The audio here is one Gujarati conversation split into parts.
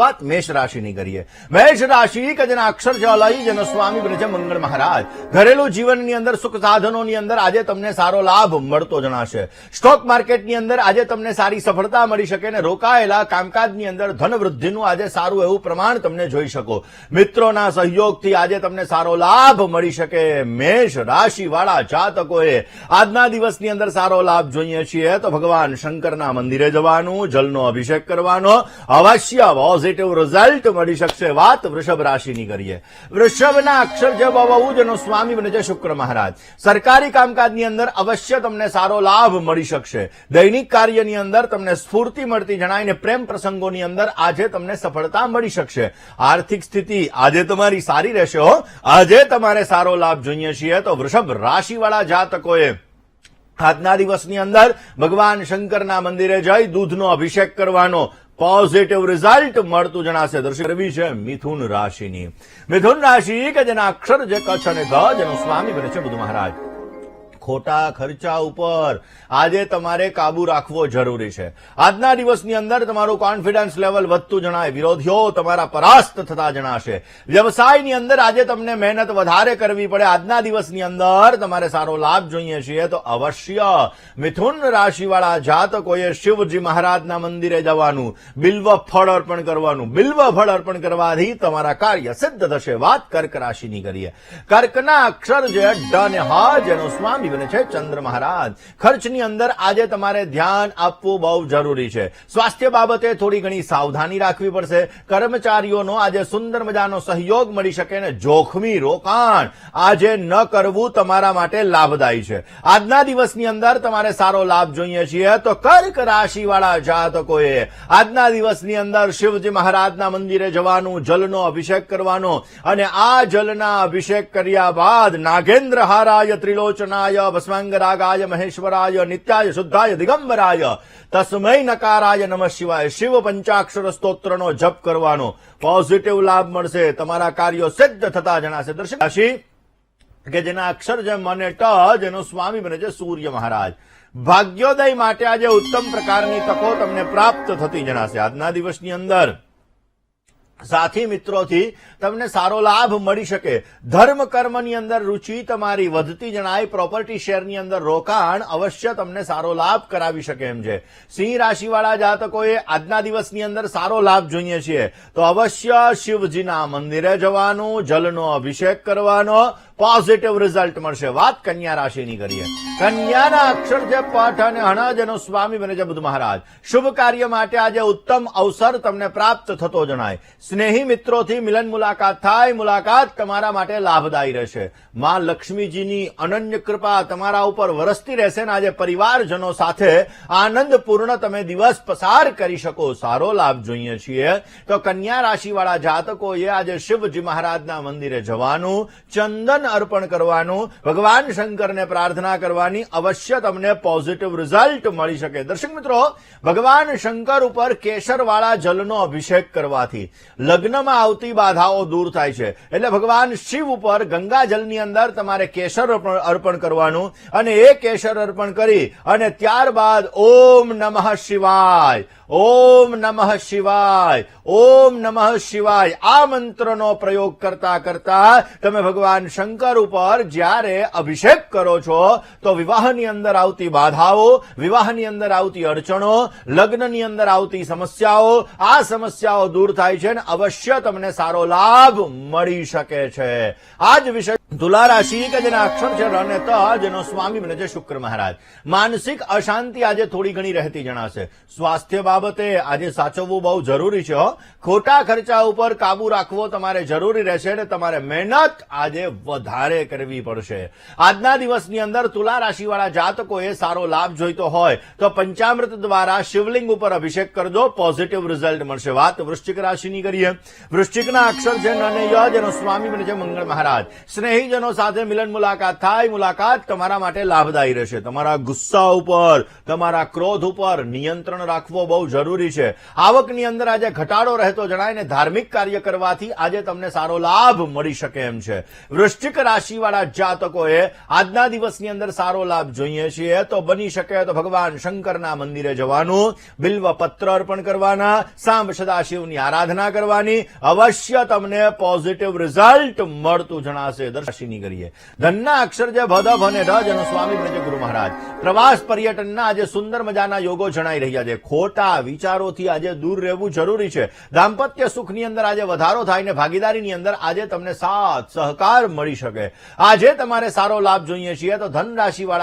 વાત મેષ રાશિની કરીએ. મેષ રાશિ કે જેના અક્ષર છે જેનો સ્વામી છે મંગળ મહારાજ. ઘરેલું જીવનની અંદર, સુખ સાધનોની અંદર આજે તમને સારો લાભ મળતો જણાશે. સ્ટોક માર્કેટની અંદર આજે તમને સારી સફળતા મળી શકે અને રોકાયેલા કામકાજની અંદર ધન આજે સારું એવું પ્રમાણ તમને જોઈ શકો. મિત્રોના સહયોગથી આજે તમને સારો લાભ મળી શકે. મેષ રાશિ વાળા જાતકોએ આજના દિવસની અંદર સારો લાભ જોઈએ છીએ. તો ભગવાન શંકરના મંદિરે જવાનું, જલનો અભિષેક કરવાનો, અવશ્ય પોઝિટિવ રિઝલ્ટ મળી શકશે વાત વૃષભ રાશિની કરીએ. વૃષભના અક્ષર જે બહુ જેનો સ્વામી બને છે શુક્ર મહારાજ. સરકારી કામકાજની અંદર અવશ્ય તમને સારો લાભ મળી શકશે. દૈનિક કાર્યની અંદર તમને સ્ફૂર્તિ મળતી જણાય પ્રેમ પ્રસંગોની અંદર આજે તમને સફળતા મળી શકશે. આર્થિક સ્થિતિ આજે તમારી સારી રહેશે હો. આજે તમારે સારો લાભ જોઈએ છીએ તો વૃષભ રાશિવાળા જાતકોએ આજના દિવસની અંદર ભગવાન શંકરના મંદિરે જઈ દૂધનો અભિષેક કરવાનો પોઝિટિવ રિઝલ્ટ મળતું જણાશે. દર્શક કરવી છે મિથુન રાશિની. મિથુન રાશિ કે જેના અક્ષર જે કચ્છ અને ધ જેનો સ્વામી બને છે, બુદ્ધ મહારાજ. ખોટા ખર્ચા ઉપર આજે તમારે કાબુ રાખવો જરૂરી છે. આજના દિવસની અંદર તમારું કોન્ફિડન્સ લેવલ વધતું જણાય. વિરોધીઓ તમારા પરાસ્ત થતા જણાશે. વ્યવસાયની અંદર આજે તમને મહેનત વધારે કરવી પડે. આજના દિવસની અંદર તમારે સારો લાભ જોઈએ છીએ તો અવશ્ય મિથુન રાશિવાળા જાતકોએ શિવજી મહારાજના મંદિરે જવાનું, બિલ્વ ફળ અર્પણ કરવાનું, બિલ્વ ફળ અર્પણ કરવાથી તમારા કાર્ય સિદ્ધ થશે. વાત કર્ક રાશિની કરીએ. કર્કના અક્ષર જે ડ હા હ જેનો સ્વામી બને છે ચંદ્ર મહારાજ. ખર્ચની અંદર આજે તમારે ધ્યાન આપવું બહુ જરૂરી છે. સ્વાસ્થ્ય બાબતે થોડી ઘણી સાવધાની રાખવી પડશે. કર્મચારીઓનો આજે સુંદર મજાનો સહયોગ મળી શકે ને જોખમી રોકાણ આજે ન કરવું તમારા માટે લાભદાયી છે. આજના દિવસની અંદર તમારે સારો લાભ જોઈએ છીએ તો કર્ક રાશિવાળા જાતકોએ આજના દિવસની અંદર શિવજી મહારાજના મંદિરે જવાનું, જલનો અભિષેક કરવાનો અને આ જલના અભિષેક કર્યા બાદ નાગેન્દ્ર હારાય ત્રિલોચનાય ભસ્માંગરાગાય મહેશ્વરાય નિત્યાય શુદ્ધાય દિગંબરાય તસ્મય નકારાય નમઃ શિવાય શિવ પંચાક્ષર સ્તોત્રનો જપ કરવાનો પોઝિટિવ લાભ મળશે। તમારા કાર્યો સિદ્ધ થતા જણાશે। દર્શક રાશિ, કે જેના અક્ષર જે મને ટ જેનો સ્વામી બને છે સૂર્ય મહારાજ. ભાગ્યોદય માટે આજે ઉત્તમ પ્રકારની તકો તમને પ્રાપ્ત થતી જણાશે. આજના દિવસની અંદર સાથી મિત્રોથી તમને સારો લાભ મળી શકે. ધર્મ કર્મની અંદર રુચિ તમારી વધતી જણાય પ્રોપર્ટી શેરની અંદર રોકાણ અવશ્ય તમને સારો લાભ કરાવી શકે એમ છે. સિંહ રાશિવાળા જાતકોએ આજના દિવસની અંદર સારો લાભ જોઈએ છીએ. તો અવશ્ય શિવજીના મંદિરે જવાનું, જલનો અભિષેક કરવાનો પોઝિટિવ રિઝલ્ટ મળશે. વાત કન્યા રાશિની કરીએ. કન્યાના અક્ષર છે પાઠ અને હણજ એનો સ્વામી બને છે બુદ્ધ મહારાજ. શુભ કાર્ય માટે આજે ઉત્તમ અવસર તમને પ્રાપ્ત થતો જણાય. સ્નેહી મિત્રોથી મિલન મુલાકાત થાય. મુલાકાત તમારા માટે લાભદાયી રહેશે. માં લક્ષ્મીજીની અનન્ય કૃપા તમારા ઉપર વરસતી રહેશે અને આજે પરિવારજનો સાથે આનંદપૂર્ણ તમે દિવસ પસાર કરી શકો. સારો લાભ જોઈએ છીએ. તો કન્યા રાશિવાળા જાતકોએ આજે શિવજી મહારાજના મંદિરે જવાનું. ચંદન અર્પણ કરવાનું, ભગવાન શંકરને પ્રાર્થના કરવાની અવશ્ય તમને પોઝિટિવ રિઝલ્ટ મળી શકે. દર્શક મિત્રો, ભગવાન શંકર ઉપર કેસરવાળા જલનો અભિષેક કરવાથી લગ્નમાં આવતી બાધાઓ દૂર થાય છે. એટલે ભગવાન શિવ ઉપર ગંગા જલની અંદર તમારે કેસર અર્પણ- કરવાનું અને એ કેસર અર્પણ કરી અને ત્યારબાદ ઓમ નમઃ શિવાય. ઓમ નમઃ શિવાય, ઓમ નમઃ શિવાય. આ મંત્રનો પ્રયોગ કરતા કરતા તમે ભગવાન શંકર ઉપર જ્યારે અભિષેક કરો છો, તો વિવાહની અંદર આવતી બાધાઓ, વિવાહની અંદર આવતી અડચણો, લગ્નની અંદર આવતી સમસ્યાઓ, આ સમસ્યાઓ દૂર થાય છે અને અવશ્ય તમને સારો લાભ મળી શકે છે. આ જ વિષય તુલા રાશિ કે જેના અક્ષર છે અને જેનો સ્વામી બને છે શુક્ર મહારાજ માનસિક અશાંતિ આજે થોડી ઘણી રહેતી જણાશે સ્વાસ્થ્ય બાબતે આજે સાચવવું બહુ જરૂરી છે ખોટા ખર્ચા ઉપર કાબુ રાખવો તમારે જરૂરી રહેશે અને તમારે મહેનત આજે વધારે કરવી પડશે આજના દિવસની અંદર તુલા રાશિવાળા જાતકોએ સારો લાભ જોઈતો હોય તો પંચામૃત દ્વારા શિવલિંગ ઉપર અભિષેક કરજો પોઝિટિવ રિઝલ્ટ મળશે વાત વૃશ્ચિક રાશિની કરીએ વૃશ્ચિકના અક્ષર છે અને જેનો સ્વામી બને છે મંગળ મહારાજ સ્નેહી સ્નેહીજનો સાથે મિલન મુલાકાત થાય. મુલાકાત તમારા માટે લાભદાયી રહેશે. તમારા ગુસ્સા ઉપર, તમારા ક્રોધ ઉપર નિયંત્રણ રાખવો બહુ જરૂરી છે. આવકની અંદર આજે ઘટાડો રહેતો જણાય ને ધાર્મિક કાર્ય કરવાથી આજે તમને સારો લાભ મળી શકે એમ છે. વૃશ્ચિક રાશિવાળા જાતકોએ આજના દિવસની અંદર સારો લાભ જોઈએ છીએ. તો બની શકે તો ભગવાન શંકરના મંદિરે જવાનું, બિલ્વ પત્ર અર્પણ કરવાના સાંભ સદાશિવની આરાધના કરવાની. અવશ્ય તમને પોઝિટિવ રિઝલ્ટ મળતું જણાશે. દર્શિની કરીએ ધનના અક્ષર જે ભદભ અને રજ જેનો સ્વામી બને ગુરુ મહારાજ. પ્રવાસ પર્યટનના આજે સુંદર મજાના યોગો જણાઈ રહ્યા છે. ખોટા વિચારોથી આજે દૂર રહેવું જરૂરી છે. દાંપત્ય સુખની અંદર આજે વધારો થાય ને ભાગીદારીની અંદર આજે તમને સાથ, સહકાર મળી શકે. આજે તમારે સારો લાભ જોઈએ છીએ તો ધન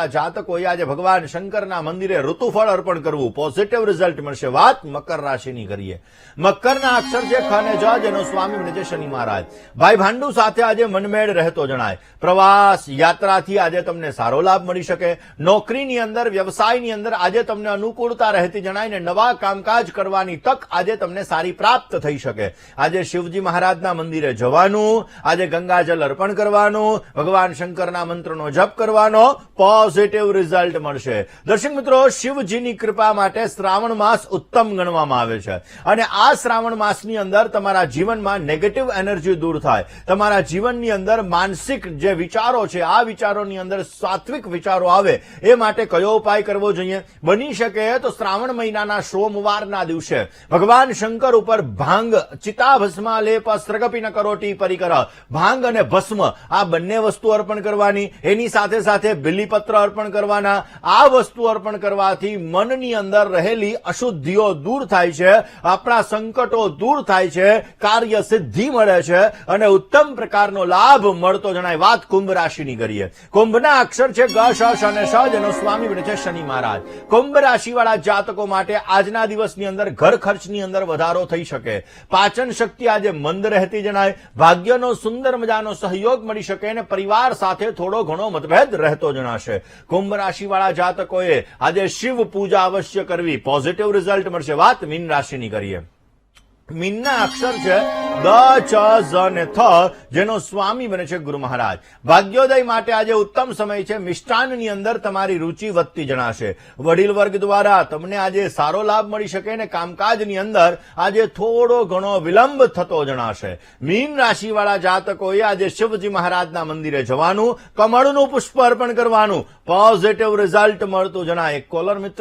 જાતકોએ આજે ભગવાન શંકરના મંદિરે ઋતુફળ અર્પણ કરવું. પોઝિટિવ રિઝલ્ટ મળશે. વાત મકર રાશિની કરીએ. મકરના અક્ષર જે ખ જજ એનો સ્વામી બને શનિ મહારાજ. ભાઈ ભાંડુ સાથે આજે મનમેળ રહેતો જણાય. પ્રવાસ યાત્રાથી આજે તમને સારો લાભ મળી શકે. નોકરીની અંદર, વ્યવસાયની અંદર આજે તમને અનુકૂળતા રહેતી જણાય ને નવા કામકાજ કરવાની તક આજે તમને સારી પ્રાપ્ત થઈ શકે. આજે શિવજી મહારાજના મંદિરે જવાનું, આજે ગંગાજલ અર્પણ કરવાનું, ભગવાન શંકરના મંત્રનો જપ કરવાનો પોઝિટિવ રિઝલ્ટ મળશે. દર્શક મિત્રો, શિવજીની કૃપા માટે શ્રાવણ માસ ઉત્તમ ગણવામાં આવે છે. અને આ શ્રાવણ માસની અંદર તમારા જીવનમાં નેગેટિવ એનર્જી દૂર થાય. તમારા જીવનની અંદર માનસિક જે વિચારો છે, આ વિચારોની અંદર સાત્વિક વિચારો આવે, એ માટે કયો ઉપાય કરવો જોઈએ? બની શકે તો શ્રાવણ મહિનાના સોમવારના દિવસે ભગવાન શંકર ઉપર ભાંગ ચિતા લેપ સ્રગપી ન કરોટી પરિકર ભાંગ અને ભસ્મ, આ બંને વસ્તુ અર્પણ કરવાની, એની સાથે સાથે બિલીપત્ર અર્પણ કરવાના, આ વસ્તુ અર્પણ કરવાથી મનની અંદર રહેલી અશુદ્ધિઓ દૂર થાય છે, આપણા સંકટો દૂર થાય છે, કાર્ય સિદ્ધિ મળે છે, અને ઉત્તમ પ્રકારનો લાભ મળતો જણાય વાત કુંભ રાશિની કરીએ. કુંભના અક્ષર છે ગ, શ અને શ જેનો સ્વામી બને છે શનિ મહારાજ. કુંભ રાશિવાળા જાતકો માટે આજના દિવસની અંદર ઘર ખર્ચની અંદર વધારો થઈ શકે. પાચન શક્તિ આજે મંદ રહેતી જણાય. ભાગ્યનો સુંદર મજાનો સહયોગ મળી શકે અને પરિવાર સાથે થોડો ઘણો મતભેદ રહેતો જણાશે. કુંભ રાશિવાળા જાતકોએ આજે શિવ પૂજા અવશ્ય કરવી. પોઝિટિવ રિઝલ્ટ મળશે. વાત મીન રાશિની કરીએ. મીનના અક્ષર છે, દ, ચ, ઝ ને થ, જેનો સ્વામી બને છે ગુરુ મહારાજ. ભાગ્યોદય માટે આજે ઉત્તમ સમય છે. મિષ્ટાનની અંદર તમારી રુચિ વધતી જણાશે. વડીલ વર્ગ દ્વારા તમને આજે સારો લાભ મળી શકે ને કામકાજની અંદર આજે થોડો ઘણો વિલંબ થતો જણાશે. મીન રાશિવાળા જાતકોએ આજે શિવજી મહારાજના મંદિરે જવાનું, કમળનું પુષ્પ અર્પણ કરવાનું. પોઝિટિવ રિઝલ્ટ મળતું જણાય. કોલર મિત્ર